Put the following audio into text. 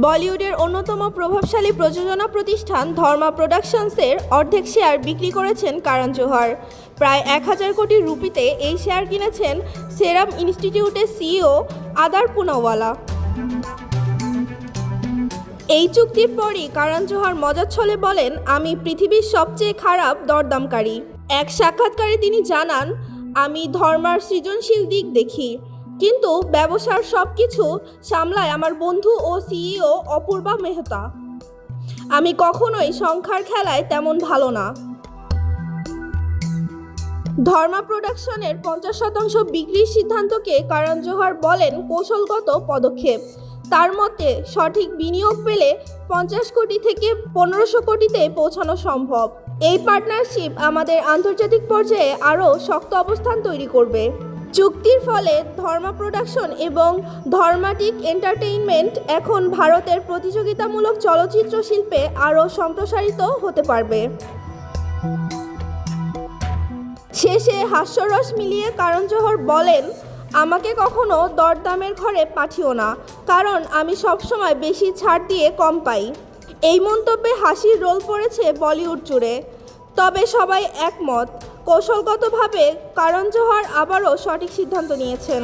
বলিউডের অন্যতম প্রভাবশালী প্রযোজনা প্রতিষ্ঠান ধর্মা প্রোডাকশনসের অর্ধেক শেয়ার বিক্রি করেছেন কারণ জোহার। প্রায় এক হাজার কোটি রুপিতে এই শেয়ার কিনেছেন সেরাম ইনস্টিটিউটের সিইও আদার পুনাওয়ালা। এই চুক্তির পরই কারণ জোহার মজার ছলে বলেন, আমি পৃথিবীর সবচেয়ে খারাপ দরদামকারী। এক সাক্ষাৎকারে তিনি জানান, আমি ধর্মার সৃজনশীল দিক দেখি। কিন্তু ব্যবসার সব কিছু সামলায় আমার বন্ধু ও সিইও অপূর্বা মেহতা। আমি কখনোই সংখ্যার খেলায় তেমন ভালো না। ধর্মা প্রোডাকশনের পঞ্চাশ শতাংশ বিক্রির সিদ্ধান্তকে কারণ জোহার বলেন কৌশলগত পদক্ষেপ। তার মতে, সঠিক বিনিয়োগ পেলে পঞ্চাশ কোটি থেকে পনেরোশো কোটিতে পৌঁছানো সম্ভব। এই পার্টনারশিপ আমাদের আন্তর্জাতিক পর্যায়ে আরও শক্ত অবস্থান তৈরি করবে। চুক্তির ফলে ধর্মা প্রোডাকশন এবং ধর্মাটিক এন্টারটেইনমেন্ট এখন ভারতের প্রতিযোগিতামূলক চলচ্চিত্র শিল্পে আরও সম্প্রসারিত হতে পারবে। শেষে হাস্যরস মিলিয়ে কারণ জোহর বলেন, আমাকে কখনো দরদামের ঘরে পাঠিও না, কারণ আমি সবসময় বেশি ছাড় দিয়ে কম পাই। এই মন্তব্যে হাসির রোল পড়েছে বলিউড জুড়ে। তবে সবাই একমত কৌশলগতভাবে কারণ জোহর আবারও সঠিক সিদ্ধান্ত নিয়েছেন।